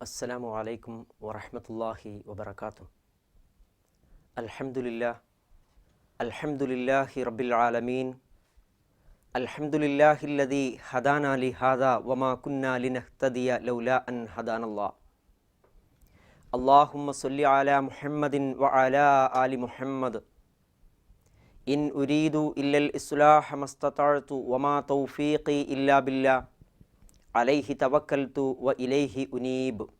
السلام عليكم ورحمة الله وبركاته. الحمد لله. الحمد لله رب العالمين. الحمد لله الذي هدانا لهذا وما كنا لنهتدي لولا أن هدانا الله. اللهم صل على محمد وعلى آل محمد. إن أريد إلا الإصلاح ما استطعت وما توفيقي إلا بالله. عليه توكلت وإليه أنيب.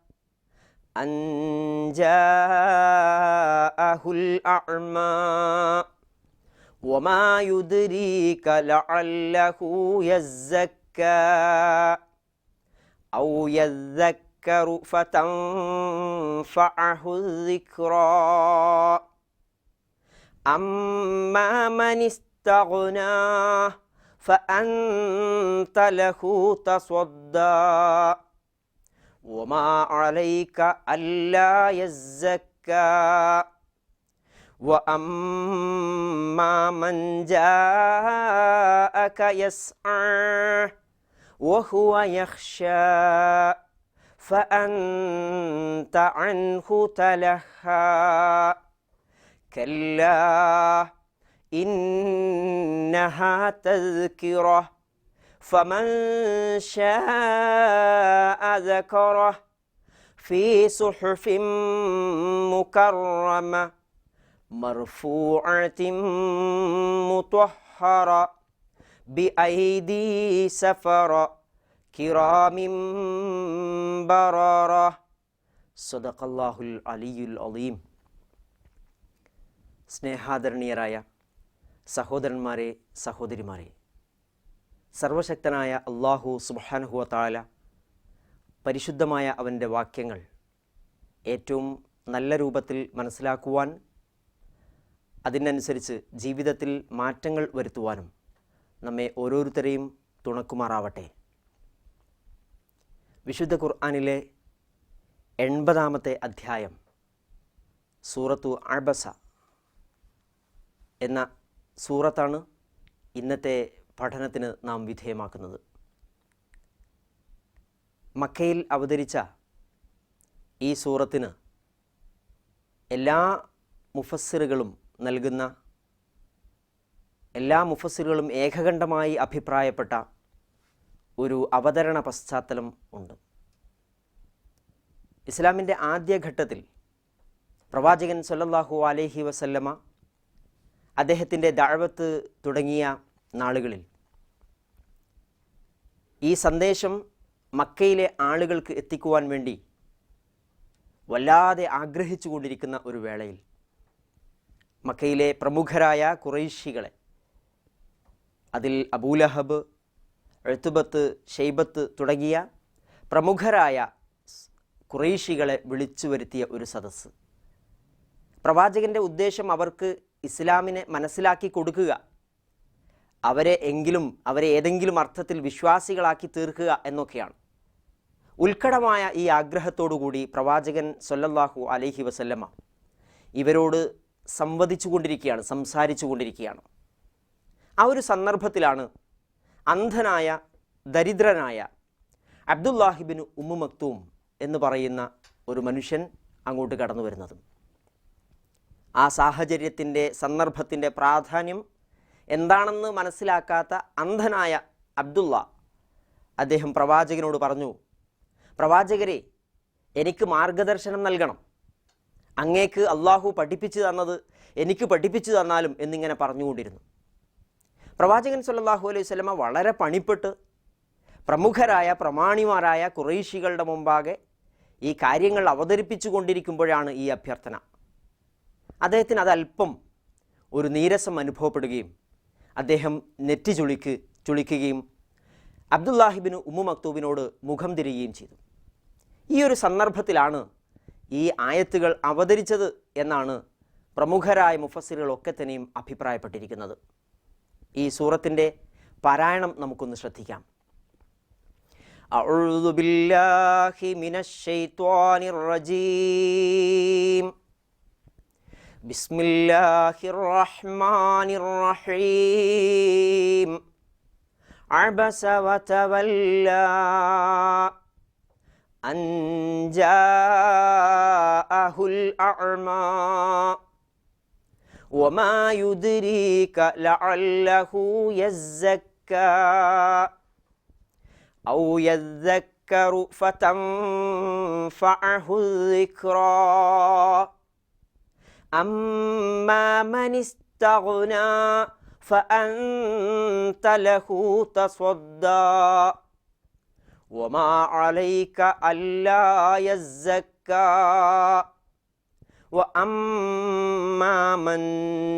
أن جاءه الأعمى وما يدريك لعله يزكى أو يذكر فتنفعه الذكرى أما من استغنى فأنت له تصدى وما عليك ألا يزكى وأما من جاءك يسعى وهو يخشى فأنت عنه تلهى كلا إنها تذكرة فمن شاء ذكره في صحف مكرمة مرفوعة مطهرة بأيدي سفر كرام بررة صدق الله العلي العظيم സ്നേഹാദരണീയരായ സഹോദരന്മാരെ സഹോദരിമാരെ സർവശക്തനായ അള്ളാഹു സുബാനുഹുവ താല പരിശുദ്ധമായ അവന്റെ വാക്യങ്ങൾ ഏറ്റവും നല്ല രൂപത്തിൽ മനസ്സിലാക്കുവാൻ അതിനനുസരിച്ച് ജീവിതത്തിൽ മാറ്റങ്ങൾ വരുത്തുവാനും നമ്മെ ഓരോരുത്തരെയും തുണക്കുമാറാവട്ടെ. വിശുദ്ധ ഖുർആാനിലെ എൺപതാമത്തെ അധ്യായം സൂറത്തു അബസ എന്ന സൂറത്താണ് ഇന്നത്തെ പഠനത്തിന് നാം വിധേയമാക്കുന്നത്. മക്കയിൽ അവതരിച്ച ഈ സൂറത്തിന് എല്ലാ മുഫസ്സിറുകളും നൽകുന്ന എല്ലാ മുഫസ്സിറുകളും ഏകകണ്ഠമായി അഭിപ്രായപ്പെട്ട ഒരു അവതരണ പശ്ചാത്തലം ഉണ്ട്. ഇസ്ലാമിന്റെ ആദ്യഘട്ടത്തിൽ പ്രവാചകൻ സല്ലല്ലാഹു അലൈഹി വസല്ലമ അദ്ദേഹത്തിന്റെ ദഴവത്ത് തുടങ്ങിയ നാളുകളിൽ ഈ സന്ദേശം മക്കയിലെ ആളുകൾക്ക് എത്തിക്കുവാൻ വേണ്ടി വല്ലാതെ ആഗ്രഹിച്ചു കൊണ്ടിരിക്കുന്ന ഒരു വേളയിൽ മക്കയിലെ പ്രമുഖരായ കുറൈശികളെ അതിൽ അബൂലഹബ് എഴുത്തുബത്ത് ഷെയ്ബത്ത് തുടങ്ങിയ പ്രമുഖരായ കുറേശികളെ വിളിച്ചു വരുത്തിയ ഒരു സദസ്സ്. പ്രവാചകന്റെ ഉദ്ദേശം അവർക്ക് ഇസ്ലാമിനെ മനസ്സിലാക്കി കൊടുക്കുക അവരെ എങ്കിലും അവരെ ഏതെങ്കിലും അർത്ഥത്തിൽ വിശ്വാസികളാക്കി തീർക്കുക എന്നൊക്കെയാണ്. ഉത്കടമായ ഈ ആഗ്രഹത്തോടുകൂടി പ്രവാചകൻ സൊല്ലല്ലാഹു അലൈഹി വസല്ലമ്മ ഇവരോട് സംവദിച്ചു കൊണ്ടിരിക്കുകയാണ് സംസാരിച്ചു കൊണ്ടിരിക്കുകയാണ്. ആ ഒരു സന്ദർഭത്തിലാണ് അന്ധനായ ദരിദ്രനായ അബ്ദുല്ലാഹിബിന് ഉമ്മു മക്തൂം എന്ന് പറയുന്ന ഒരു മനുഷ്യൻ അങ്ങോട്ട് കടന്നു വരുന്നത്. ആ സാഹചര്യത്തിന്റെ സന്ദർഭത്തിന്റെ പ്രാധാന്യം എന്താണെന്ന് മനസ്സിലാക്കാത്ത അന്ധനായ അബ്ദുള്ള അദ്ദേഹം പ്രവാചകനോട് പറഞ്ഞു പ്രവാചകരെ എനിക്ക് മാർഗദർശനം നൽകണം. അങ്ങേക്ക് അള്ളാഹു പഠിപ്പിച്ചു തന്നത് എനിക്ക് പഠിപ്പിച്ചു തന്നാലും എന്നിങ്ങനെ പറഞ്ഞുകൊണ്ടിരുന്നു. പ്രവാചകൻ സല്ലാഹു അലൈഹി സ്വലമ വളരെ പണിപ്പെട്ട് പ്രമുഖരായ പ്രമാണിമാരായ കുറേശികളുടെ മുമ്പാകെ ഈ കാര്യങ്ങൾ അവതരിപ്പിച്ചു കൊണ്ടിരിക്കുമ്പോഴാണ് ഈ അഭ്യർത്ഥന. അദ്ദേഹത്തിന് അതല്പം ഒരു നീരസം അനുഭവപ്പെടുകയും അദ്ദേഹം നെറ്റി ചുളിക്ക് ചുളിക്കുകയും അബ്ദുല്ലാഹിബിന് ഉമ്മു മക്തൂബിനോട് മുഖം തിരികുകയും ചെയ്തു ഈ ഒരു സന്ദർഭത്തിലാണ് ഈ ആയത്തുകൾ അവതരിച്ചത് എന്നാണ് പ്രമുഖരായ മുഫസ്സിറുകളൊക്കെ തന്നെയും അഭിപ്രായപ്പെട്ടിരിക്കുന്നത് ഈ സൂറത്തിൻ്റെ പാരായണം നമുക്കൊന്ന് ശ്രദ്ധിക്കാം أعوذ بالله من الشيطان الرجيم بسم الله الرحمن الرحيم. عبس وتولى أن جاءه الأعمى. وما يدريك لعله يزكى أو يذكر فتنفعه الذكرى. أما من استغنى فأنت له تصدى. وما عليك ألا يزكى. وأما من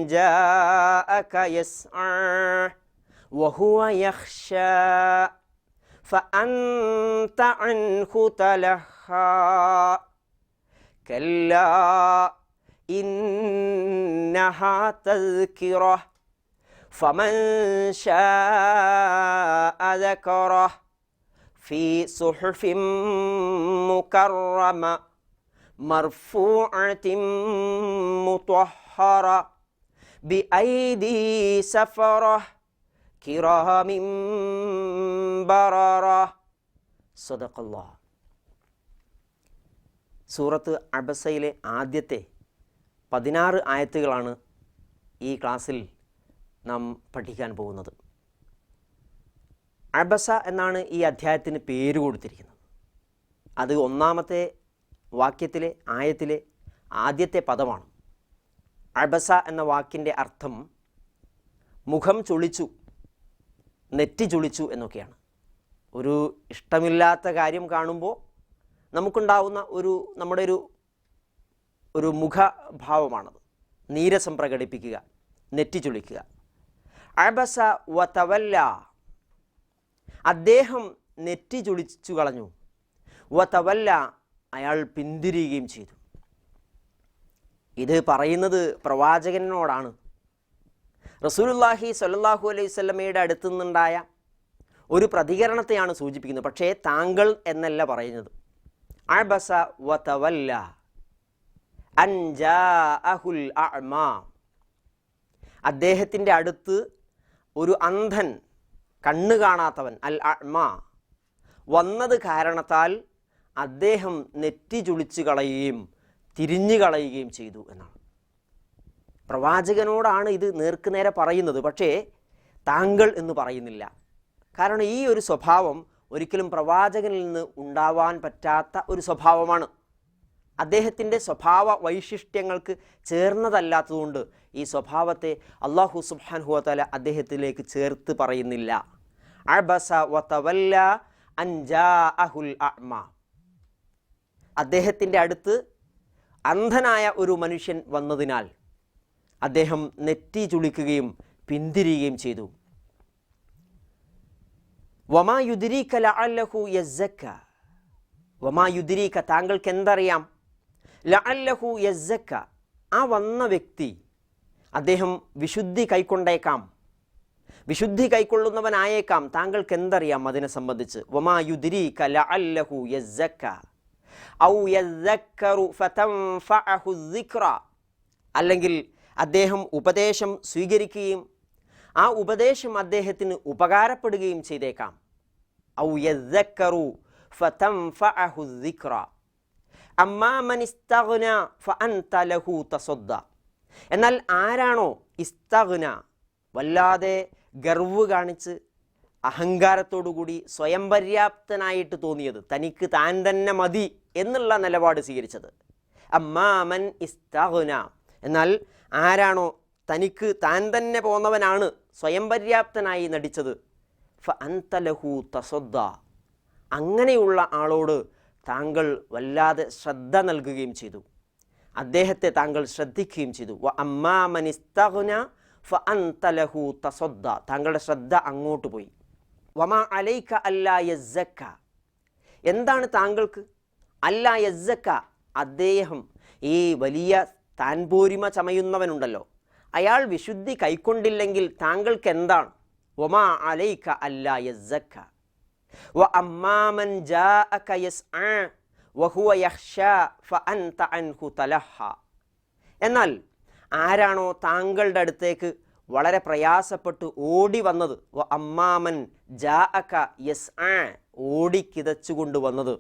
جاءك يسعى وهو يخشى فأنت عنه تلهى. كلا إنها تذكرة فمن شاء ذكره في صحف مكرمة مرفوعة مطهرة بأيدي سفرة كرام بررة صدق الله സൂറത്ത് അബസയിലെ ആദ്യത്തെ പതിനാറ് ആയത്തുകളാണ് ഈ ക്ലാസ്സിൽ നാം പഠിക്കാൻ പോകുന്നത്. അബസ എന്നാണ് ഈ അധ്യായത്തിന് പേര് കൊടുത്തിരിക്കുന്നത്. അത് ഒന്നാമത്തെ വാക്യത്തിലെ ആയത്തിലെ ആദ്യത്തെ പദമാണ്. അബസ എന്ന വാക്കിന്റെ അർത്ഥം മുഖം ചുളിച്ചു നെറ്റി ചുളിച്ചു എന്നൊക്കെയാണ്. ഒരു ഇഷ്ടമില്ലാത്ത കാര്യം കാണുമ്പോൾ നമുക്കുണ്ടാവുന്ന ഒരു നമ്മുടെ ഒരു ഒരു മുഖഭാവമാണത്. നീരസം പ്രകടിപ്പിക്കുക നെറ്റി ചുളിക്കുക അബസ വതവല്ല. തവല്ല അദ്ദേഹം നെറ്റി ചുളിച്ചു കളഞ്ഞു. വ തവല്ല അയാൾ പിന്തിരിയുകയും ചെയ്തു. ഇത് പറയുന്നത് പ്രവാചകനോടാണ്. റസൂലുല്ലാഹി സ്വല്ലല്ലാഹു അലൈഹി സ്വല്ലമയുടെ അടുത്തു നിന്നുണ്ടായ ഒരു പ്രതികരണത്തെയാണ് സൂചിപ്പിക്കുന്നത്. പക്ഷേ താങ്കൾ എന്നല്ല പറയുന്നത്. അബസ വ അൻജാഅഹുൽ അഅ്മ. അദ്ദേഹത്തിന്റെ അടുത്ത് ഒരു അന്ധൻ കണ്ണു കാണാത്തവൻ അൽ അഅ്മ വന്നത് കാരണത്താൽ അദ്ദേഹം നെറ്റി ചുളിച്ചു കളയുകയും തിരിഞ്ഞു കളയുകയും ചെയ്തു എന്നാണ്. പ്രവാചകനോടാണ് ഇത് നേർക്കുനേരെ പറയുന്നത് പക്ഷേ താങ്കൾ എന്ന് പറയുന്നില്ല. കാരണം ഈ ഒരു സ്വഭാവം ഒരിക്കലും പ്രവാചകനിൽ നിന്ന് ഉണ്ടാവാൻ പറ്റാത്ത ഒരു സ്വഭാവമാണ്. അദ്ദേഹത്തിന്റെ സ്വഭാവ വൈശിഷ്ട്യങ്ങൾക്ക് ചേർന്നതല്ലാത്തതുകൊണ്ട് ഈ സ്വഭാവത്തെ അള്ളാഹു സുബ്ഹാൻഹുവല അദ്ദേഹത്തിലേക്ക് ചേർത്ത് പറയുന്നില്ല. അബസ അൻജാ അഹുൽ അദ്ദേഹത്തിന്റെ അടുത്ത് അന്ധനായ ഒരു മനുഷ്യൻ വന്നതിനാൽ അദ്ദേഹം നെറ്റി ചുളിക്കുകയും പിന്തിരിയുകയും ചെയ്തു. വമാ യുദിരീക ലഅല്ലഹു യസ്സക്ക. വമാ യുദിരീക താങ്കൾക്ക് എന്തറിയാം ലഅല്ലഹു യസ്സക്ക. ആ വന്ന വ്യക്തി അദ്ദേഹം വിശുദ്ധി കൈക്കൊണ്ടേക്കാം. വിശുദ്ധി കൈക്കൊള്ളുന്നവനായേക്കാം. താങ്കൾക്ക് എന്തറിയാം അതിനെ സംബന്ധിച്ച്? വമാ യുദിരി കല അല്ലഹു യസ്സക്ക. ഔ ഫതൻഫഅഹു അല്ലെങ്കിൽ അദ്ദേഹം ഉപദേശം സ്വീകരിക്കുകയും ആ ഉപദേശം അദ്ദേഹത്തിന് ഉപകാരപ്പെടുകയും ചെയ്തേക്കാം. ഔ യസ്സക്കറു ഫതൻഫഅഹു ദിക്ര എന്നാൽ ആരാണോ ഇസ്തഗുന? വല്ലാതെ ഗർവ് കാണിച്ച് അഹങ്കാരത്തോടുകൂടി സ്വയം പര്യാപ്തനായിട്ട് തോന്നിയത് തനിക്ക് താൻ തന്നെ മതി എന്നുള്ള നിലപാട് സ്വീകരിച്ചത്. അമ്മാമൻ ഇസ്തഗുന. എന്നാൽ ആരാണോ തനിക്ക് താൻ തന്നെ പോന്നവനാണ് സ്വയം പര്യാപ്തനായി നടിച്ചത്. അങ്ങനെയുള്ള ആളോട് താങ്കൾ വല്ലാതെ ശ്രദ്ധ നൽകുകയും ചെയ്തു. അദ്ദേഹത്തെ താങ്കൾ ശ്രദ്ധിക്കുകയും ചെയ്തു. വ അമ്മാമനിസ്തഗ്ന ഫ തസൊദ്ദ താങ്കളുടെ ശ്രദ്ധ അങ്ങോട്ട് പോയി. വമാ അലൈക്ക അല്ലാ യസ്സക്ക. എന്താണ് താങ്കൾക്ക്? അല്ലാ യസ്സക്ക. അദ്ദേഹം ഈ വലിയ താൻപോരിമ ചമയുന്നവനുണ്ടല്ലോ. അയാൾ വിശുദ്ധി കൈക്കൊണ്ടില്ലെങ്കിൽ താങ്കൾക്ക് എന്താണ്? ഒമാ അലൈക്ക അല്ലാ യസ്സക്ക. എന്നാൽ ആരാണോ താങ്കളുടെ അടുത്തേക്ക് വളരെ പ്രയാസപ്പെട്ട് ഓടി വന്നത്? അമ്മാമൻ ജാഅക യസ്ആ ഓടി കിതച്ചുകൊണ്ട് വന്നത്.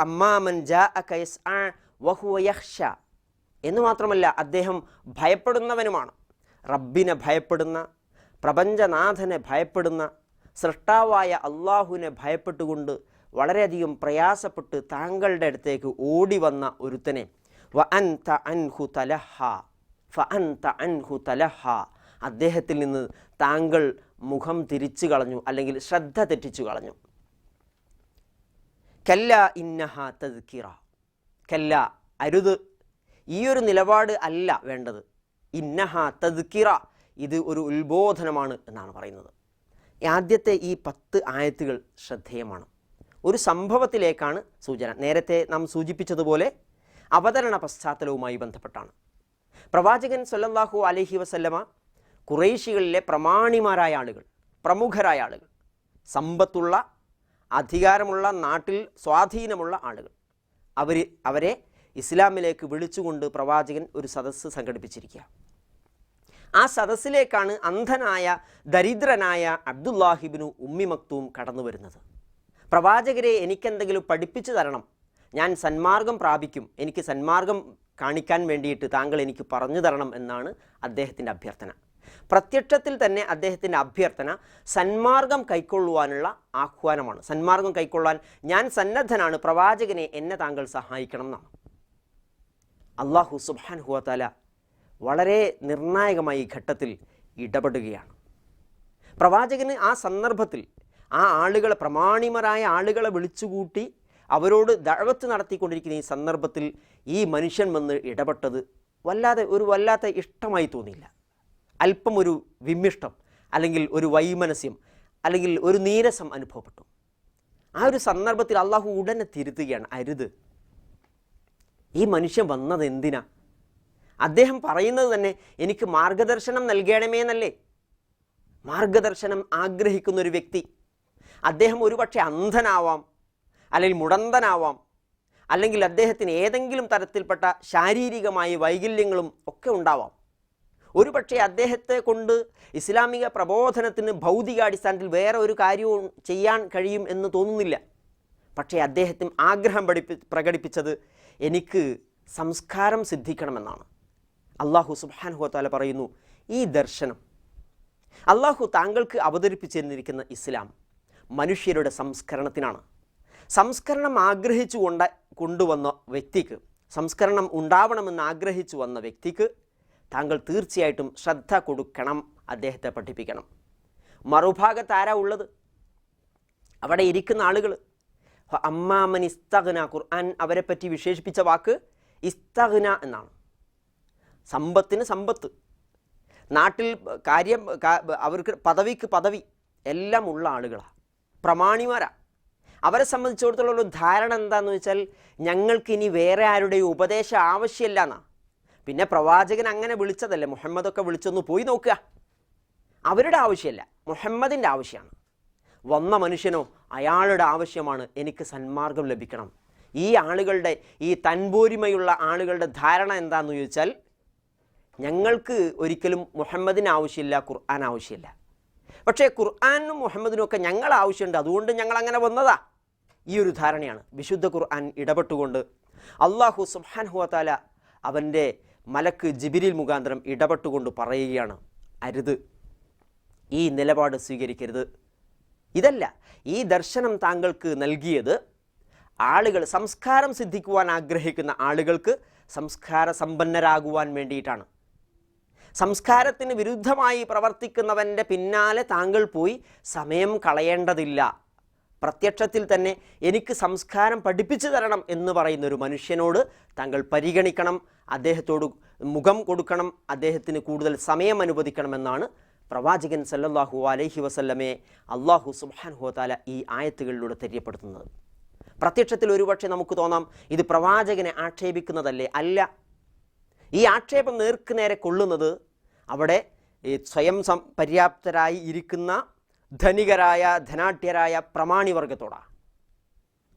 അമ്മാമൻ എന്ന് മാത്രമല്ല അദ്ദേഹം ഭയപ്പെടുന്നവനുമാണ്. റബ്ബിനെ ഭയപ്പെടുന്ന പ്രപഞ്ചനാഥനെ ഭയപ്പെടുന്ന സൃഷ്ടാവായ അള്ളാഹുവിനെ ഭയപ്പെട്ടുകൊണ്ട് വളരെയധികം പ്രയാസപ്പെട്ട് താങ്കളുടെ അടുത്തേക്ക് ഓടി വന്ന ഒരുത്തനെ. വ അൻ ത അൻഹു തലഹ. ഫ അൻ ത അൻഹു തലഹ. അദ്ദേഹത്തിൽ നിന്ന് താങ്കൾ മുഖം തിരിച്ചു കളഞ്ഞു അല്ലെങ്കിൽ ശ്രദ്ധ തെറ്റിച്ചു കളഞ്ഞു. കല്ല ഇന്നഹ തദ്ക്കിറ കല്ല അരുത്. ഈ ഒരു നിലപാട് അല്ല വേണ്ടത്. ഇന്നഹ തദ്ക്കിറ ഇത് ഒരു ഉത്ബോധനമാണ് എന്നാണ് പറയുന്നത്. ആദ്യത്തെ ഈ പത്ത് ആയത്തുകൾ ശ്രദ്ധേയമാണ്. ഒരു സംഭവത്തിലേക്കാണ് സൂചന. നേരത്തെ നാം സൂചിപ്പിച്ചതുപോലെ അവതരണ പശ്ചാത്തലവുമായി ബന്ധപ്പെട്ടാണ്. പ്രവാചകൻ സല്ലല്ലാഹു അലഹി വസല്ലമ കുറേശികളിലെ പ്രമാണിമാരായ ആളുകൾ പ്രമുഖരായ ആളുകൾ സമ്പത്തുള്ള അധികാരമുള്ള നാട്ടിൽ സ്വാധീനമുള്ള ആളുകൾ അവർ അവരെ ഇസ്ലാമിലേക്ക് വിളിച്ചുകൊണ്ട് പ്രവാചകൻ ഒരു സദസ്സ് സംഘടിപ്പിച്ചിരിക്കുക ആ സദസ്സിലേക്കാണ് അന്ധനായ ദരിദ്രനായ അബ്ദുല്ലാഹിബിനു ഉമ്മി മക്തൂം കടന്നു വരുന്നത്. പ്രവാചകരെ എനിക്കെന്തെങ്കിലും പഠിപ്പിച്ചു തരണം. ഞാൻ സന്മാർഗം പ്രാപിക്കും. എനിക്ക് സന്മാർഗം കാണിക്കാൻ വേണ്ടിയിട്ട് താങ്കൾ എനിക്ക് പറഞ്ഞു തരണം എന്നാണ് അദ്ദേഹത്തിന്റെ അഭ്യർത്ഥന. പ്രത്യക്ഷത്തിൽ തന്നെ അദ്ദേഹത്തിന്റെ അഭ്യർത്ഥന സന്മാർഗം കൈക്കൊള്ളുവാനുള്ള ആഹ്വാനമാണ്. സന്മാർഗം കൈക്കൊള്ളാൻ ഞാൻ സന്നദ്ധനാണ്. പ്രവാചകനെ എന്നെ താങ്കൾ സഹായിക്കണം എന്നാണ്. അള്ളാഹു സുബാൻ ഹുവത്താല വളരെ നിർണായകമായി ഈ ഘട്ടത്തിൽ ഇടപെടുകയാണ്. പ്രവാചകന് ആ സന്ദർഭത്തിൽ ആ ആളുകളെ പ്രമാണിമരായ ആളുകളെ വിളിച്ചുകൂട്ടി അവരോട് ദഴവത്ത് നടത്തിക്കൊണ്ടിരിക്കുന്ന ഈ സന്ദർഭത്തിൽ ഈ മനുഷ്യൻ വന്ന് ഇടപെട്ടത് വല്ലാതെ ഒരു വല്ലാത്ത ഇഷ്ടമായി തോന്നിയില്ല. അല്പം ഒരു വിമ്മിഷ്ടം അല്ലെങ്കിൽ ഒരു വൈമനസ്യം അല്ലെങ്കിൽ ഒരു നീരസം അനുഭവപ്പെട്ടു. ആ ഒരു സന്ദർഭത്തിൽ അള്ളാഹു ഉടനെ തിരുത്തുകയാണ് അരുത്. ഈ മനുഷ്യൻ വന്നത് എന്തിനാ? അദ്ദേഹം പറയുന്നത് തന്നെ എനിക്ക് മാർഗദർശനം നൽകണമേ എന്നല്ലേ മാർഗദർശനം ആഗ്രഹിക്കുന്ന ഒരു വ്യക്തി അദ്ദേഹം ഒരുപക്ഷെ അന്ധനാവാം അല്ലെങ്കിൽ മുടന്തനാവാം അല്ലെങ്കിൽ അദ്ദേഹത്തിന് ഏതെങ്കിലും തരത്തിൽപ്പെട്ട ശാരീരികമായ വൈകല്യങ്ങളും ഒക്കെ ഉണ്ടാവാം. ഒരുപക്ഷെ അദ്ദേഹത്തെ കൊണ്ട് ഇസ്ലാമിക പ്രബോധനത്തിന് ഭൗതികാടിസ്ഥാനത്തിൽ വേറെ ഒരു കാര്യവും ചെയ്യാൻ കഴിയും എന്ന് തോന്നുന്നില്ല. പക്ഷേ അദ്ദേഹത്തിന് ആഗ്രഹം പഠിപ്പി പ്രകടിപ്പിച്ചത് എനിക്ക് സംസ്കാരം സിദ്ധിക്കണമെന്നാണ്. അള്ളാഹു സുബാൻഹുത്താല പറയുന്നു ഈ ദർശനം അള്ളാഹു താങ്കൾക്ക് അവതരിപ്പിച്ചിരുന്നിരിക്കുന്ന ഇസ്ലാം മനുഷ്യരുടെ സംസ്കരണത്തിനാണ്. സംസ്കരണം ആഗ്രഹിച്ചു കൊണ്ട കൊണ്ടുവന്ന വ്യക്തിക്ക് സംസ്കരണം ഉണ്ടാവണമെന്ന് ആഗ്രഹിച്ചു വന്ന വ്യക്തിക്ക് താങ്കൾ തീർച്ചയായിട്ടും ശ്രദ്ധ കൊടുക്കണം അദ്ദേഹത്തെ പഠിപ്പിക്കണം. മറുഭാഗത്ത് ആരാ ഉള്ളത്? അവിടെ ഇരിക്കുന്ന ആളുകൾ. അമ്മാമൻ ഇസ്തഗ്ന ഖുർആൻ അവരെ പറ്റി വിശേഷിപ്പിച്ച വാക്ക് ഇസ്തഗ്ന എന്നാണ്. സമ്പത്തിന് സമ്പത്ത്. നാട്ടിൽ കാര്യം അവർക്ക് പദവിക്ക് പദവി എല്ലാം ഉള്ള ആളുകളാണ് പ്രമാണിമാരാണ് അവരെ സംബന്ധിച്ചിടത്തോളം ഒരു ധാരണ എന്താന്ന് വെച്ചാൽ ഞങ്ങൾക്ക് ഇനി വേറെ ആരുടെയും ഉപദേശം ആവശ്യമില്ല എന്നാ പിന്നെ പ്രവാചകൻ അങ്ങനെ വിളിച്ചതല്ലേ മുഹമ്മദൊക്കെ വിളിച്ചൊന്ന് പോയി നോക്കുക. അവരുടെ ആവശ്യമല്ല മുഹമ്മദിന്റെ ആവശ്യമാണ് വന്ന മനുഷ്യനോ അയാളുടെ ആവശ്യമാണ് എനിക്ക് സന്മാർഗം ലഭിക്കണം. ഈ ആളുകളുടെ ഈ തൻപോരിമയുള്ള ആളുകളുടെ ധാരണ എന്താണെന്ന് ചോദിച്ചാൽ ഞങ്ങൾക്ക് ഒരിക്കലും മുഹമ്മദിന് ആവശ്യമില്ല ഖുർആൻ ആവശ്യമില്ല. പക്ഷേ ഖുർആാനും മുഹമ്മദിനും ഒക്കെ ഞങ്ങൾ ആവശ്യമുണ്ട്. അതുകൊണ്ട് ഞങ്ങൾ അങ്ങനെ വന്നതാ. ഈ ഒരു ധാരണയാണ്. വിശുദ്ധ ഖുർആൻ ഇടപെട്ടുകൊണ്ട് അള്ളാഹു സുബ്ഹാൻഹുവത്താല അവന്റെ മലക്ക് ജിബിരിൽ മുഖാന്തരം ഇടപെട്ടുകൊണ്ട് പറയുകയാണ്. അരുത്. ഈ നിലപാട് സ്വീകരിക്കരുത്. ഇതല്ല ഈ ദർശനം താങ്കൾക്ക് നൽകിയത് ആളുകൾ സംസ്കാരം സിദ്ധിക്കുവാൻ ആഗ്രഹിക്കുന്ന ആളുകൾക്ക് സംസ്കാര സമ്പന്നരാകുവാൻ വേണ്ടിയിട്ടാണ്. സംസ്കാരത്തിന് വിരുദ്ധമായി പ്രവർത്തിക്കുന്നവന്റെ പിന്നാലെ താങ്കൾ പോയി സമയം കളയേണ്ടതില്ല. പ്രത്യക്ഷത്തിൽ തന്നെ എനിക്ക് സംസ്കാരം പഠിപ്പിച്ചു തരണം എന്ന് പറയുന്ന ഒരു മനുഷ്യനോട് താങ്കൾ പരിഗണിക്കണം അദ്ദേഹത്തോട് മുഖം കൊടുക്കണം അദ്ദേഹത്തിന് കൂടുതൽ സമയം അനുവദിക്കണമെന്നാണ് പ്രവാചകൻ സല്ലല്ലാഹു അലൈഹി വസല്ലമയെ അള്ളാഹു സുബ്ഹാനഹു വതആല ഈ ആയത്തുകളിലൂടെ തെര്യപ്പെടുത്തുന്നത്. പ്രത്യക്ഷത്തിൽ ഒരുപക്ഷെ നമുക്ക് തോന്നാം ഇത് പ്രവാചകനെ ആക്ഷേപിക്കുന്നതല്ലേ അല്ല. ഈ ആക്ഷേപം നേർക്ക് നേരെ കൊള്ളുന്നത് അവിടെ സ്വയം സം പര്യാപ്തരായി ഇരിക്കുന്ന ധനികരായ ധനാഢ്യരായ പ്രമാണിവർഗത്തോടാണ്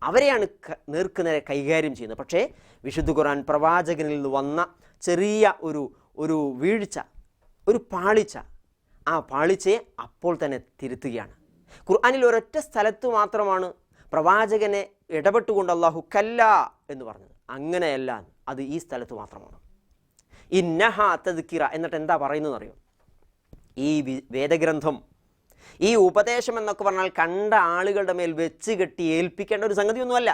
അവരെയാണ് നേർക്കുനേരെ കൈകാര്യം ചെയ്യുന്നത്. പക്ഷേ വിശുദ്ധ ഖുറാൻ പ്രവാചകനിൽ നിന്ന് വന്ന ചെറിയ ഒരു ഒരു വീഴ്ച ഒരു പാളിച്ച ആ പാളിച്ചയെ അപ്പോൾ തന്നെ തിരുത്തുകയാണ്. ഖുർആാനിൽ ഒരൊറ്റ സ്ഥലത്ത് മാത്രമാണ് പ്രവാചകനെ ഇടപെട്ടുകൊണ്ട് അള്ളാഹു കല്ല എന്ന് പറഞ്ഞത്. അങ്ങനെയല്ല അത് ഈ സ്ഥലത്ത് മാത്രമാണ്. ഇന്നഹ തദ്ക്കിറ എന്നിട്ട് എന്താ പറയുന്നത് അറിയോ ഈ വേദഗ്രന്ഥം ഈ ഉപദേശം എന്നൊക്കെ പറഞ്ഞാൽ കണ്ട ആളുകളുടെ മേൽ വെച്ച് കെട്ടി ഏൽപ്പിക്കേണ്ട ഒരു സംഗതിയൊന്നുമല്ല.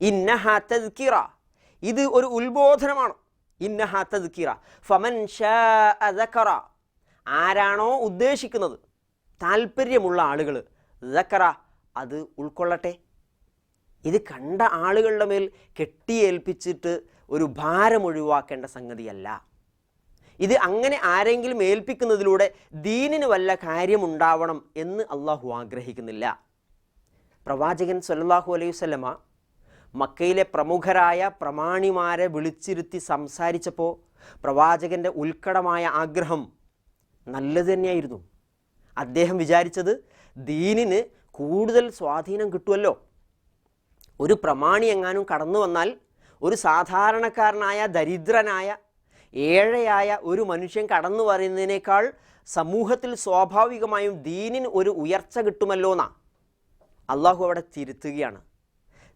ഇന്നഹ തദ്ക്കിറ ഇത് ഒരു ഉത്ബോധനമാണ്. ഇന്നഹ തദ്ക്കിറ ഫമൻ ശാഅ ദക്കറ. ആരാണോ ഉദ്ദേശിക്കുന്നത്? താല്പര്യമുള്ള ആളുകൾ. ദക്കറ അത് ഉൾക്കൊള്ളട്ടെ. ഇത് കണ്ട ആളുകളുടെ മേൽ കെട്ടിയേൽപ്പിച്ചിട്ട് ഒരു ഭാരം ഒഴിവാക്കേണ്ട സംഗതിയല്ല. ഇത് അങ്ങനെ ആരെങ്കിലും ഏൽപ്പിക്കുന്നതിലൂടെ ദീനിന് വല്ല കാര്യമുണ്ടാവണം എന്ന് അള്ളാഹു ആഗ്രഹിക്കുന്നില്ല. പ്രവാചകൻ സല്ലാഹു അലൈഹി വസല്ലമ മക്കയിലെ പ്രമുഖരായ പ്രമാണിമാരെ വിളിച്ചിരുത്തി സംസാരിച്ചപ്പോൾ പ്രവാചകന്റെ ഉത്കടമായ ആഗ്രഹം നല്ലത് തന്നെയായിരുന്നു. അദ്ദേഹം വിചാരിച്ചത് ദീനിന് കൂടുതൽ സ്വാധീനം കിട്ടുമല്ലോ ഒരു പ്രമാണി എങ്ങാനും കടന്നു വന്നാൽ ഒരു സാധാരണക്കാരനായ ദരിദ്രനായ ഏഴയായ ഒരു മനുഷ്യൻ കടന്നു പറയുന്നതിനേക്കാൾ സമൂഹത്തിൽ സ്വാഭാവികമായും ദീനിന് ഒരു ഉയർച്ച കിട്ടുമല്ലോ എന്നാ അള്ളാഹു അവിടെ തിരുത്തുകയാണ്.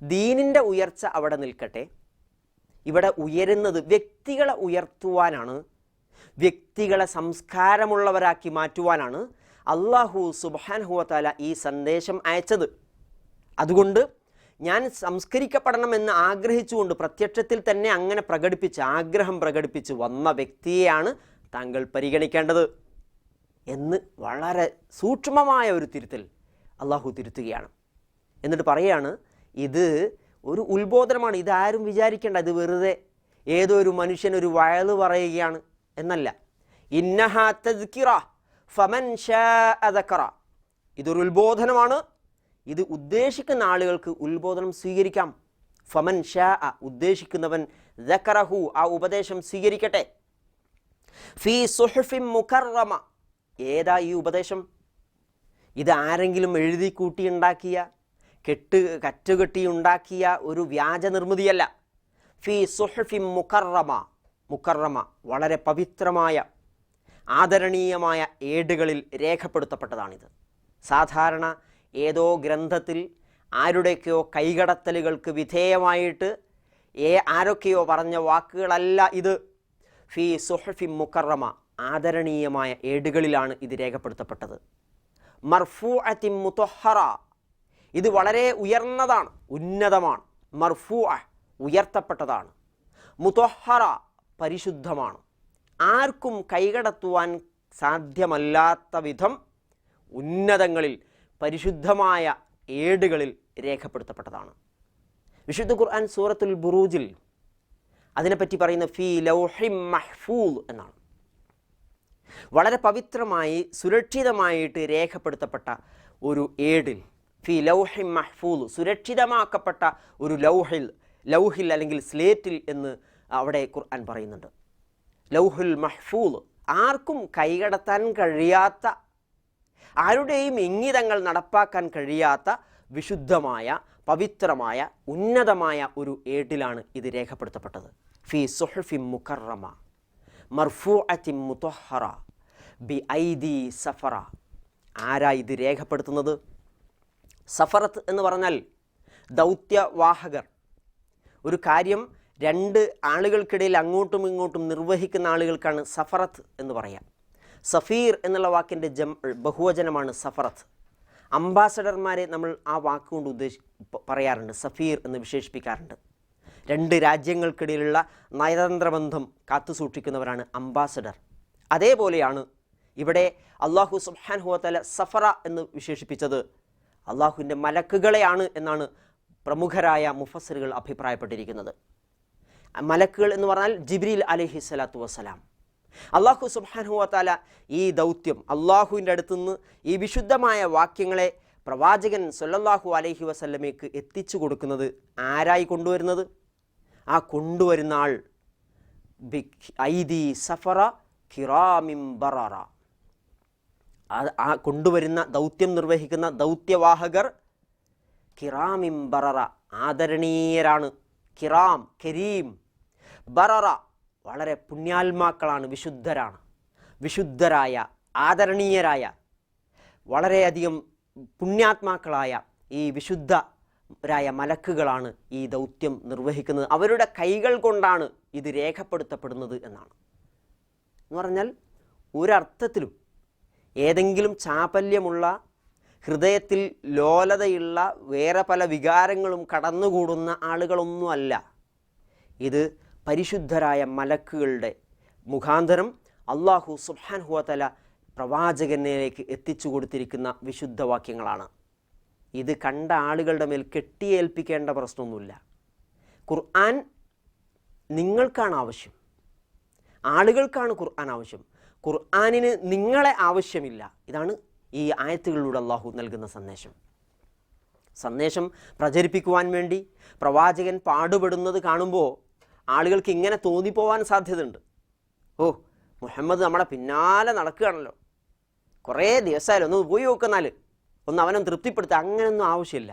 ദീനിന്റെ ഉയർച്ച അവിടെ നിൽക്കട്ടെ. ഇവിടെ ഉയരുന്നത് വ്യക്തികളെ ഉയർത്തുവാനാണ്. വ്യക്തികളെ സംസ്കാരമുള്ളവരാക്കി മാറ്റുവാനാണ് അള്ളാഹു സുബാൻഹുവത്താല ഈ സന്ദേശം അയച്ചത്. അതുകൊണ്ട് ഞാൻ സംസ്കരിക്കപ്പെടണം എന്ന് ആഗ്രഹിച്ചുകൊണ്ട് പ്രത്യക്ഷത്തിൽ തന്നെ അങ്ങനെ പ്രകടിപ്പിച്ച് ആഗ്രഹം പ്രകടിപ്പിച്ച് വന്ന വ്യക്തിയെയാണ് താങ്കൾ പരിഗണിക്കേണ്ടത് എന്ന് വളരെ സൂക്ഷ്മമായ ഒരു തിരുത്തൽ അള്ളാഹു തിരുത്തുകയാണ്. എന്നിട്ട് പറയാണ് ഇത് ഒരു ഉത്ബോധനമാണ്. ഇതാരും വിചാരിക്കേണ്ട ഇത് വെറുതെ ഏതോ ഒരു മനുഷ്യൻ ഒരു വയൽ പറയുകയാണ് എന്നല്ല. ഇന്നഹ തദ്കിറ ഫമൻ ഷാ ഇതൊരു ഉത്ബോധനമാണ്. ഇത് ഉദ്ദേശിക്കുന്ന ആളുകൾക്ക് ഉത്ബോധനം സ്വീകരിക്കാം. ഫമൻ ഷാ ഉദ്ദേശിക്കുന്നവൻ ദക്കറഹു ആ ഉപദേശം സ്വീകരിക്കട്ടെ. ഫീ സുഹഫി മുഖർമ ഏതാ ഈ ഉപദേശം? ഇത് ആരെങ്കിലും എഴുതി കൂട്ടിയുണ്ടാക്കിയ കെട്ട് കറ്റുകെട്ടി ഉണ്ടാക്കിയ ഒരു വ്യാജ നിർമ്മിതിയല്ല. ഫി സുഹഫി മുഖർമ മുക്കറമ വളരെ പവിത്രമായ ആദരണീയമായ ഏടുകളിൽ രേഖപ്പെടുത്തപ്പെട്ടതാണിത്. സാധാരണ ഏതോ ഗ്രന്ഥത്തിൽ ആരുടെയൊക്കെയോ കൈകടത്തലുകൾക്ക് വിധേയമായിട്ട് ഏ ആരൊക്കെയോ പറഞ്ഞ വാക്കുകളല്ല ഇത്. ഫി സുഹഫി മുക്കറമ ആദരണീയമായ ഏടുകളിലാണ് ഇത് രേഖപ്പെടുത്തപ്പെട്ടത്. മർഫൂ അതി മുതൊഹറ ഇത് വളരെ ഉയർന്നതാണ് ഉന്നതമാണ്. മർഫൂ ഉയർത്തപ്പെട്ടതാണ്. മുതൊഹറ പരിശുദ്ധമാണ്. ആർക്കും കൈകടത്തുവാൻ സാധ്യമല്ലാത്ത വിധം ഉന്നതങ്ങളിൽ പരിശുദ്ധമായ ഏടുകളിൽ രേഖപ്പെടുത്തപ്പെട്ടതാണ്. വിശുദ്ധ ഖുർആൻ സൂറത്തുൽ ബുറൂജിൽ അതിനെപ്പറ്റി പറയുന്ന ഫി ലൗഹി മഹ്ഫൂൽ എന്നാണ്. വളരെ പവിത്രമായി സുരക്ഷിതമായിട്ട് രേഖപ്പെടുത്തപ്പെട്ട ഒരു ഏടിൽ ഫി ലൗഹി മഹ്ഫൂൽ സുരക്ഷിതമാക്കപ്പെട്ട ഒരു ലൗഹിൽ ലൗഹിൽ അല്ലെങ്കിൽ സ്ലേറ്റിൽ എന്ന് അവിടെ ഖുർആൻ പറയുന്നുണ്ട്. ലൗഹുൽ മഹ്ഫൂൽ ആർക്കും കൈകടത്താൻ കഴിയാത്ത ആരുടെയും ഇംഗിതങ്ങൾ നടപ്പാക്കാൻ കഴിയാത്ത വിശുദ്ധമായ പവിത്രമായ ഉന്നതമായ ഒരു ഏട്ടിലാണ് ഇത് രേഖപ്പെടുത്തപ്പെട്ടത്. ഫി സുഹഫി മുക്കറമ മർഫു അതി മുതൊഹറ ബി ഐദി സഫറ. ആരാ ഇത് രേഖപ്പെടുത്തുന്നത്? സഫറത്ത് എന്ന് പറഞ്ഞാൽ ദൗത്യവാഹകർ. ഒരു കാര്യം രണ്ട് ആളുകൾക്കിടയിൽ അങ്ങോട്ടും ഇങ്ങോട്ടും നിർവഹിക്കുന്ന ആളുകൾക്കാണ് സഫറത്ത് എന്ന് പറയാം. സഫീർ എന്നുള്ള വാക്കിന്റെ ജം ബഹുവചനമാണ് സഫറത്ത്. അംബാസഡർമാരെ നമ്മൾ ആ വാക്കുകൊണ്ട് ഉദ്ദേശി പറയാറുണ്ട്. സഫീർ എന്ന് വിശേഷിപ്പിക്കാറുണ്ട്. രണ്ട് രാജ്യങ്ങൾക്കിടയിലുള്ള നയതന്ത്ര ബന്ധം കാത്തു സൂക്ഷിക്കുന്നവരാണ് അംബാസഡർ. അതേപോലെയാണ് ഇവിടെ അള്ളാഹു സുബ്ഹാൻഹുവത്തല സഫറ എന്ന് വിശേഷിപ്പിച്ചത് അള്ളാഹുവിന്റെ മലക്കുകളെയാണ് എന്നാണ് പ്രമുഖരായ മുഫസറുകൾ അഭിപ്രായപ്പെട്ടിരിക്കുന്നത്. മലക്കുകൾ എന്ന് പറഞ്ഞാൽ ജിബ്രീൽ അലഹി സ്വലാത്തു വസ്സലാം. അള്ളാഹു സുബാനുവത്താല ഈ ദൗത്യം അള്ളാഹുവിന്റെ അടുത്തുനിന്ന് ഈ വിശുദ്ധമായ വാക്യങ്ങളെ പ്രവാചകൻ സൊല്ലാഹു അലഹി വസല്ലമയ്ക്ക് എത്തിച്ചു കൊടുക്കുന്നത് ആരായി കൊണ്ടുവരുന്നത്? ആ കൊണ്ടുവരുന്ന ആൾ ഐദി സഫറ കിറാമിം ആ കൊണ്ടുവരുന്ന ദൗത്യം നിർവഹിക്കുന്ന ദൗത്യവാഹകർ കിറാമിം ബററ ആദരണീയരാണ്. കിറാം കരീം ബററ വളരെ പുണ്യാത്മാക്കളാണ് വിശുദ്ധരാണ്. വിശുദ്ധരായ ആദരണീയരായ വളരെയധികം പുണ്യാത്മാക്കളായ ഈ വിശുദ്ധരായ മലക്കുകളാണ് ഈ ദൗത്യം നിർവഹിക്കുന്നത്. അവരുടെ കൈകൾ കൊണ്ടാണ് ഇത് രേഖപ്പെടുത്തപ്പെടുന്നത് എന്നാണ്. എന്ന് പറഞ്ഞാൽ ഒരർത്ഥത്തിലും ഏതെങ്കിലും ചാപല്യമുള്ള ഹൃദയത്തിൽ ലോലതയുള്ള വേറെ പല വികാരങ്ങളും കടന്നുകൂടുന്ന ആളുകളൊന്നുമല്ല. ഇത് പരിശുദ്ധരായ മലക്കുകളുടെ മുഖാന്തരം അള്ളാഹു സുബ്ഹാൻഹുവതല പ്രവാചകനിലേക്ക് എത്തിച്ചു കൊടുത്തിരിക്കുന്ന വിശുദ്ധവാക്യങ്ങളാണ്. ഇത് കണ്ട ആളുകളുടെ മേൽ കെട്ടിയേൽപ്പിക്കേണ്ട പ്രശ്നമൊന്നുമില്ല. ഖുർആൻ നിങ്ങൾക്കാണ് ആവശ്യം. ആളുകൾക്കാണ് ഖുർആൻ ആവശ്യം. ഖുർആാനിന് നിങ്ങളെ ആവശ്യമില്ല. ഇതാണ് ഈ ആയത്തുകളിലൂടെ അള്ളാഹു നൽകുന്ന സന്ദേശം. സന്ദേശം പ്രചരിപ്പിക്കുവാൻ വേണ്ടി പ്രവാചകൻ പാടുപെടുന്നത് കാണുമ്പോൾ ആളുകൾക്ക് ഇങ്ങനെ തോന്നിപ്പോവാൻ സാധ്യതയുണ്ട്. ഓ മുഹമ്മദ് നമ്മളെ പിന്നാലെ നടക്കുകയാണല്ലോ. കുറേ ദിവസമായാലും ഒന്ന് പോയി നോക്കുന്നാൽ ഒന്ന് അവനൊന്ന് തൃപ്തിപ്പെടുത്തുക അങ്ങനെയൊന്നും ആവശ്യമില്ല.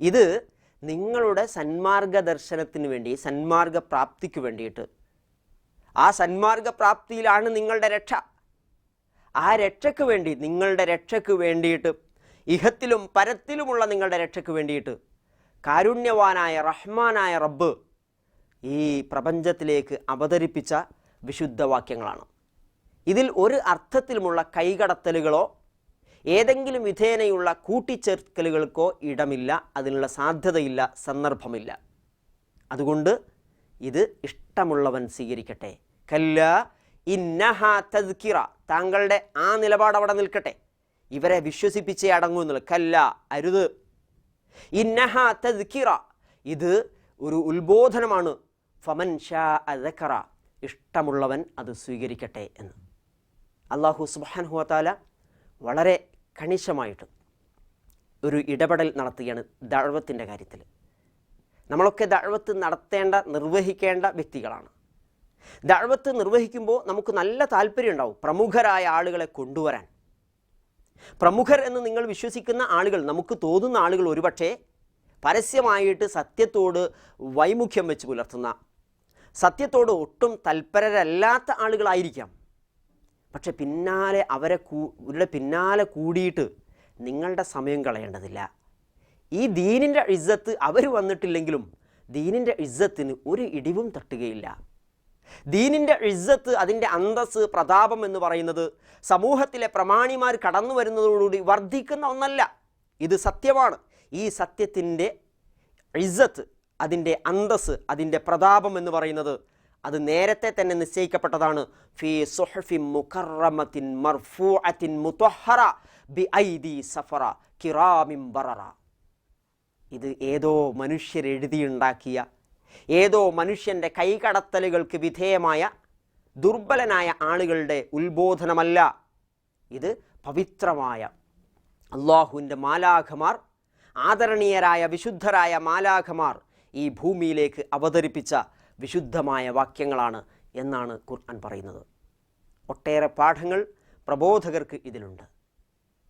ഇത് നിങ്ങളുടെ സന്മാർഗ ദർശനത്തിന് വേണ്ടി സന്മാർഗ പ്രാപ്തിക്ക് വേണ്ടിയിട്ട്. ആ സന്മാർഗ പ്രാപ്തിയിലാണ് നിങ്ങളുടെ രക്ഷ. ആ രക്ഷയ്ക്ക് വേണ്ടി നിങ്ങളുടെ രക്ഷയ്ക്ക് വേണ്ടിയിട്ട് ഇഹത്തിലും പരത്തിലുമുള്ള നിങ്ങളുടെ രക്ഷയ്ക്ക് വേണ്ടിയിട്ട് കാരുണ്യവാനായ റഹ്മാനായ റബ്ബ് ഈ പ്രപഞ്ചത്തിലേക്ക് അവതരിപ്പിച്ച വിശുദ്ധവാക്യങ്ങളാണ്. ഇതിൽ ഒരു അർത്ഥത്തിലുമുള്ള കൈകടത്തലുകളോ ഏതെങ്കിലും വിധേനയുള്ള കൂട്ടിച്ചേർക്കലുകൾക്കോ ഇടമില്ല അതിനുള്ള സാധ്യതയില്ല സന്ദർഭമില്ല. അതുകൊണ്ട് ഇത് ഇഷ്ടമുള്ളവൻ സ്വീകരിക്കട്ടെ. കല്ല ഇന്നഹ തസ്കിറ താങ്കളുടെ ആ നിലപാട് അവിടെ നിൽക്കട്ടെ. ഇവരെ വിശ്വസിപ്പിച്ചേ അടങ്ങൂ എന്നുള്ളത് കല്ല അരുത്. ഇന്നഹ തസ്കിറ ഇത് ഒരു ഉത്ബോധനമാണ്. ഫമൻ ഷാ അദക്കറ ഇഷ്ടമുള്ളവൻ അത് സ്വീകരിക്കട്ടെ എന്ന്. അള്ളാഹു സുബാൻഹുവത്താല വളരെ കണിശമായിട്ട് ഒരു ഇടപെടൽ നടത്തുകയാണ് ദഴവത്തിന്റെ കാര്യത്തിൽ. നമ്മളൊക്കെ ദഴവത്ത് നടത്തേണ്ട നിർവഹിക്കേണ്ട വ്യക്തികളാണ്. ദഴവത്ത് നിർവഹിക്കുമ്പോൾ നമുക്ക് നല്ല താല്പര്യം ഉണ്ടാവും പ്രമുഖരായ ആളുകളെ കൊണ്ടുവരാൻ. പ്രമുഖർ എന്ന് നിങ്ങൾ വിശ്വസിക്കുന്ന ആളുകൾ നമുക്ക് തോന്നുന്ന ആളുകൾ ഒരുപക്ഷെ പരസ്യമായിട്ട് സത്യത്തോട് വൈമുഖ്യം വെച്ച് പുലർത്തുന്ന സത്യത്തോട് ഒട്ടും തൽപരരല്ലാത്ത ആളുകളായിരിക്കാം. പക്ഷെ പിന്നാലെ അവരെ കൂ ഇവരുടെ പിന്നാലെ കൂടിയിട്ട് നിങ്ങളുടെ സമയം കളയേണ്ടതില്ല. ഈ ദീനിന്റെ ഇജ്ജത്ത് അവർ വന്നിട്ടില്ലെങ്കിലും ദീനിന്റെ ഇജ്ജത്തിന് ഒരു ഇടിവും തട്ടുകയില്ല. ദീനിന്റെ ഇജ്ജത്ത് അതിന്റെ അന്തസ് പ്രതാപം എന്ന് പറയുന്നത് സമൂഹത്തിലെ പ്രമാണിമാർ കടന്നു വരുന്നതോടുകൂടി വർദ്ധിക്കുന്ന ഒന്നല്ല. ഇത് സത്യമാണ്. ഈ സത്യത്തിന്റെ ഇജ്ജത്ത് അതിന്റെ അന്തസ് അതിന്റെ പ്രതാപം എന്ന് പറയുന്നത് അത് നേരത്തെ തന്നെ നിശ്ചയിക്കപ്പെട്ടതാണ്. ബി ഐദി സഫറ ബററ. ഇത് ഏതോ മനുഷ്യരെഴുതിയുണ്ടാക്കിയ ഏതോ മനുഷ്യന്റെ കൈകടത്തലുകൾക്ക് വിധേയമായ ദുർബലനായ ആളുകളുടെ ഉത്ബോധനമല്ല. ഇത് പവിത്രമായ. അള്ളാഹുവിന്റെ മാലാഖമാർ ആദരണീയരായ വിശുദ്ധരായ മാലാഖമാർ ഈ ഭൂമിയിലേക്ക് അവതരിപ്പിച്ച വിശുദ്ധമായ വാക്യങ്ങളാണ് എന്നാണ് ഖുർആൻ പറയുന്നത്. ഒട്ടേറെ പാഠങ്ങൾ പ്രബോധകർക്ക് ഇതിലുണ്ട്.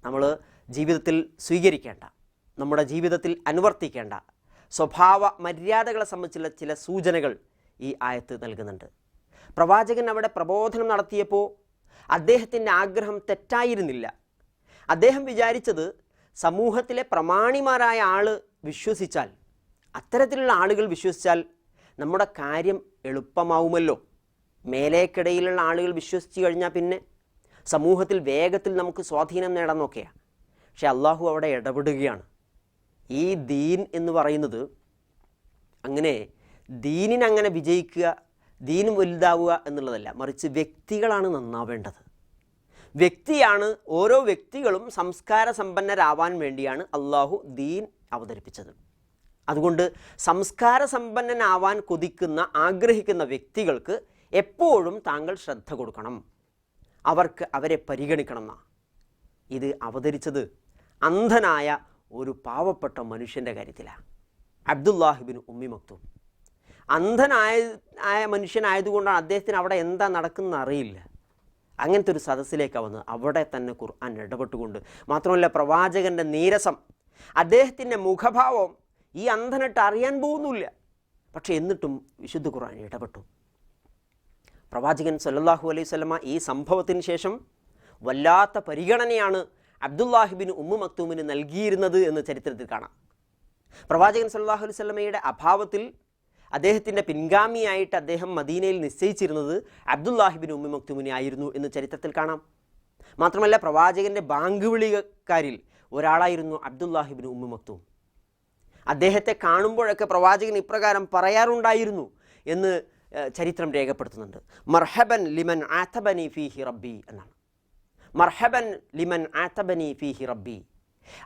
നമ്മൾ ജീവിതത്തിൽ സ്വീകരിക്കേണ്ട നമ്മുടെ ജീവിതത്തിൽ അനുവർത്തിക്കേണ്ട സ്വഭാവ മര്യാദകളെ സംബന്ധിച്ചുള്ള ചില സൂചനകൾ ഈ ആയത്ത് നൽകുന്നുണ്ട്. പ്രവാചകൻ അവിടെ പ്രബോധനം നടത്തിയപ്പോൾ അദ്ദേഹത്തിന്റെ ആഗ്രഹം തെറ്റായിരുന്നില്ല. അദ്ദേഹം വിചാരിച്ചത് സമൂഹത്തിലെ പ്രമാണിമാരായ ആൾ വിശ്വസിച്ചാൽ അത്തരത്തിലുള്ള ആളുകൾ വിശ്വസിച്ചാൽ നമ്മുടെ കാര്യം എളുപ്പമാവുമല്ലോ. മേലേക്കിടയിലുള്ള ആളുകൾ വിശ്വസിച്ച് കഴിഞ്ഞാൽ പിന്നെ സമൂഹത്തിൽ വേഗത്തിൽ നമുക്ക് സ്വാധീനം നേടാൻ നോക്കിയാൽ പക്ഷെ അള്ളാഹു അവിടെ ഇടപെടുകയാണ്. ഈ ദീൻ എന്ന് പറയുന്നത് അങ്ങനെ ദീനിനങ്ങനെ വിജയിക്കുക ദീൻ വലുതാവുക എന്നുള്ളതല്ല മറിച്ച് വ്യക്തികളാണ് നന്നാവേണ്ടത്. വ്യക്തിയാണ് ഓരോ വ്യക്തികളും സംസ്കാര സമ്പന്നരാവാൻ വേണ്ടിയാണ് അള്ളാഹു ദീൻ അവതരിപ്പിച്ചത്. അതുകൊണ്ട് സംസ്കാര സമ്പന്നനാവാൻ കൊതിക്കുന്ന ആഗ്രഹിക്കുന്ന വ്യക്തികൾക്ക് എപ്പോഴും താങ്കൾ ശ്രദ്ധ കൊടുക്കണം. അവർക്ക് അവരെ പരിഗണിക്കണം ഇത് അവതരിച്ചത് അന്ധനായ ഒരു പാവപ്പെട്ട മനുഷ്യന്റെ കാര്യത്തിലാണ് അബ്ദുല്ലാഹിബിൻ ഉമ്മി മക്തും. അന്ധനായ ആയ മനുഷ്യനായതുകൊണ്ടാണ് അദ്ദേഹത്തിന് അവിടെ എന്താ നടക്കുന്നത് അറിയില്ല. അങ്ങനത്തെ ഒരു സദസ്സിലേക്കാണ് വന്നത്. അവിടെ തന്നെ ഖുർആൻ ഇടപെട്ടുകൊണ്ട്. മാത്രമല്ല പ്രവാചകന്റെ നീരസം അദ്ദേഹത്തിന്റെ മുഖഭാവം ഈ അന്ധനിട്ട് അറിയാൻ പോകുന്നില്ല. പക്ഷേ എന്നിട്ടും വിശുദ്ധ ഖുർആൻ ഇടപെട്ടു. പ്രവാചകൻ സല്ലാഹു അലൈഹി സ്വലമ ഈ സംഭവത്തിന് ശേഷം വല്ലാത്ത പരിഗണനയാണ് അബ്ദുല്ലാഹിബിന് ഉമ്മു മക്തൂമിന് നൽകിയിരുന്നത് എന്ന് ചരിത്രത്തിൽ കാണാം. പ്രവാചകൻ സല്ലാഹു അലൈഹി സ്വലമയുടെ അഭാവത്തിൽ അദ്ദേഹത്തിന്റെ പിൻഗാമിയായിട്ട് അദ്ദേഹം മദീനയിൽ നിശ്ചയിച്ചിരുന്നത് അബ്ദുല്ലാഹിബിൻ ഉമ്മു മക്തൂമിനെ ആയിരുന്നു എന്ന് ചരിത്രത്തിൽ കാണാം. മാത്രമല്ല പ്രവാചകന്റെ ബാങ്ക് വിളിക്കാരിൽ ഒരാളായിരുന്നു അബ്ദുല്ലാഹിബിൻ ഉമ്മു മക്തൂം. അദ്ദേഹത്തെ കാണുമ്പോഴൊക്കെ പ്രവാചകൻ ഇപ്രകാരം പറയാറുണ്ടായിരുന്നു എന്ന് ചരിത്രം രേഖപ്പെടുത്തുന്നുണ്ട്. മർഹബൻ ലിമൻ ആത്തബനി ഫീഹി റബ്ബി എന്നാണ്. മർഹബൻ ലിമൻ ആത്തബനി ഫീഹി റബ്ബി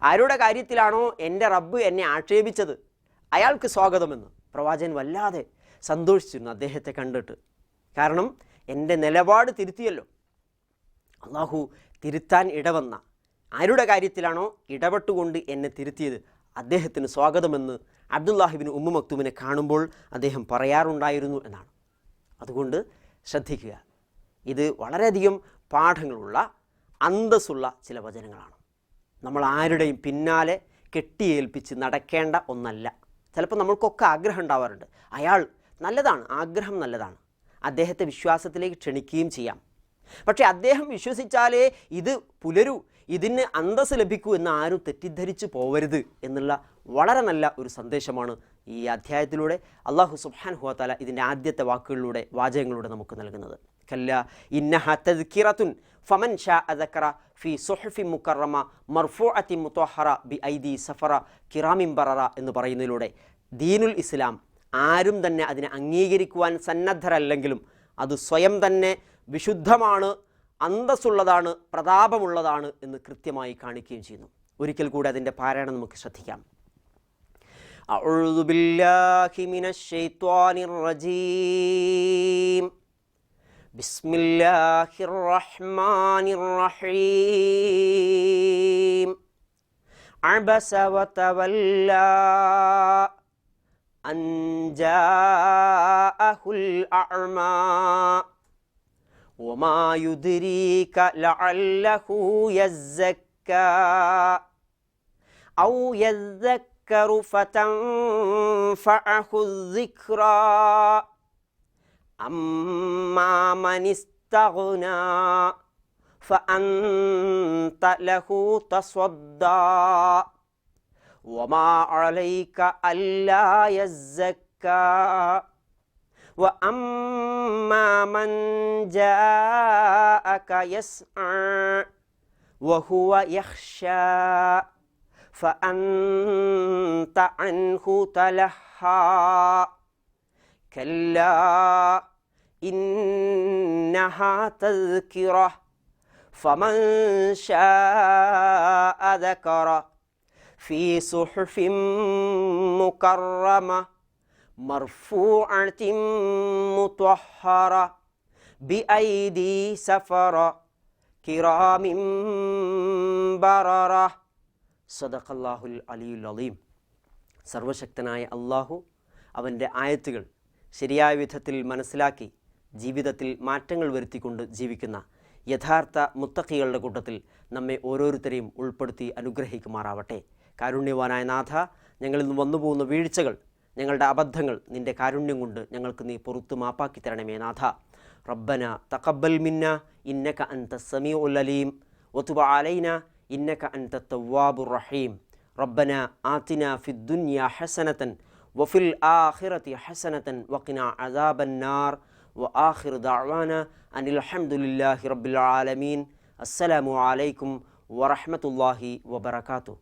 ആരുടെ കാര്യത്തിലാണോ എന്റെ റബ്ബ് എന്നെ ആക്ഷേപിച്ചത്? അയാൾക്ക് സ്വാഗതമെന്ന് പ്രവാചകൻ വല്ലാതെ സന്തോഷിച്ചിരുന്നു അദ്ദേഹത്തെ കണ്ടിട്ട്. കാരണം എന്റെ നിലപാട് തിരുത്തിയല്ലോ. അള്ളാഹു തിരുത്താൻ ഇടവന്ന ആരുടെ കാര്യത്തിലാണോ ഇടപെട്ടുകൊണ്ട് എന്നെ തിരുത്തിയത്? അദ്ദേഹത്തിന് സ്വാഗതമെന്ന് അബ്ദുല്ലാഹിബിൻ ഉമ്മു മക്തൂമിനെ കാണുമ്പോൾ അദ്ദേഹം പറയാറുണ്ടായിരുന്നു എന്നാണ്. അതുകൊണ്ട് ശ്രദ്ധിക്കുക ഇത് വളരെയധികം പാഠങ്ങളുള്ള അന്തസ്സുള്ള ചില വചനങ്ങളാണ്. നമ്മൾ ആരുടെയും പിന്നാലെ കെട്ടിയേൽപ്പിച്ച് നടക്കേണ്ട ഒന്നല്ല. ചിലപ്പോൾ നമ്മൾക്കൊക്കെ ആഗ്രഹം ഉണ്ടാവാറുണ്ട് അയാൾ നല്ലതാണ് ആഗ്രഹം നല്ലതാണ് അദ്ദേഹത്തെ വിശ്വാസത്തിലേക്ക് ക്ഷണിക്കുകയും ചെയ്യാം. പക്ഷേ അദ്ദേഹം വിശ്വസിച്ചാലേ ഇത് പുലരൂ ഇതിന് അന്തസ് ലഭിക്കൂ എന്ന് ആരും തെറ്റിദ്ധരിച്ചു പോവരുത് എന്നുള്ള വളരെ നല്ല ഒരു സന്ദേശമാണ് ഈ അധ്യായത്തിലൂടെ അള്ളാഹു സുബ്ഹാൻ ഹുഅത്താല ഇതിന്റെ ആദ്യത്തെ വാക്കുകളിലൂടെ വാചകങ്ങളിലൂടെ നമുക്ക് നൽകുന്നത്. കല്ല ഇന്നഹ ഫമൻ ഷാ അദക്കറ ഫി സുഹഫി മുക്കറമ മർഫുഅത്തി മുത്തോഹറ ബി ഐദി സഫറ കിറാമിംബറ എന്ന് പറയുന്നതിലൂടെ ദീനുൽ ഇസ്ലാം ആരും തന്നെ അതിനെ അംഗീകരിക്കുവാൻ സന്നദ്ധരല്ലെങ്കിലും അത് സ്വയം തന്നെ വിശുദ്ധമാണ് അന്തസ്സുള്ളതാണ് പ്രതാപമുള്ളതാണ് എന്ന് കൃത്യമായി കാണിക്കുകയും ചെയ്യുന്നു ഒരിക്കൽ കൂടി അതിൻ്റെ പാരായണം നമുക്ക് ശ്രദ്ധിക്കാം أعوذ بالله من الشيطان الرجيم بسم الله الرحمن الرحيم عبس وتولى أن جاءه الأعمى وما يدريك لعله يزكى. أو يذكر فتنفعه الذكرى. أما من استغنى فأنت له تصدى. وما عليك ألا يزكى. وأما من جاءك يسعى وهو يخشى فأنت عنه تلهى كلا إنها تذكرة فمن شاء ذكره في صحف مكرمة مرفوعة مطهرة بأيدي سفرة كرام بررة صدق الله العلي العظيم സർവശക്തനായ അള്ളാഹു അവൻ്റെ ആയത്തുകൾ ശരിയായ വിധത്തിൽ മനസ്സിലാക്കി ജീവിതത്തിൽ മാറ്റങ്ങൾ വരുത്തിക്കൊണ്ട് ജീവിക്കുന്ന യഥാർത്ഥ മുത്തക്കികളുടെ കൂട്ടത്തിൽ നമ്മെ ഓരോരുത്തരെയും ഉൾപ്പെടുത്തി അനുഗ്രഹിക്കുമാറാവട്ടെ കാരുണ്യവാനായ നാഥ ഞങ്ങളിൽ നിന്ന് വന്നു പോകുന്ന വീഴ്ചകൾ ഞങ്ങളുടെ അബദ്ധങ്ങൾ നിൻ്റെ കാരുണ്യം കൊണ്ട് ഞങ്ങൾക്ക് നീ പുറത്തു മാപ്പാക്കി തരണമേ നാഥ റബ്ബന തഖബ്ബൽ മിന്ന ഇന്നക അൻത സമീഉൽ അലീം വതുബ അലൈന ഇന്നക അൻത തവ്വാബുർ റഹീം ربنا آتنا في الدنيا حسنة وفي الآخرة حسنة وقنا عذاب النار وآخر دعوانا أن الحمد لله رب العالمين السلام عليكم ورحمة الله وبركاته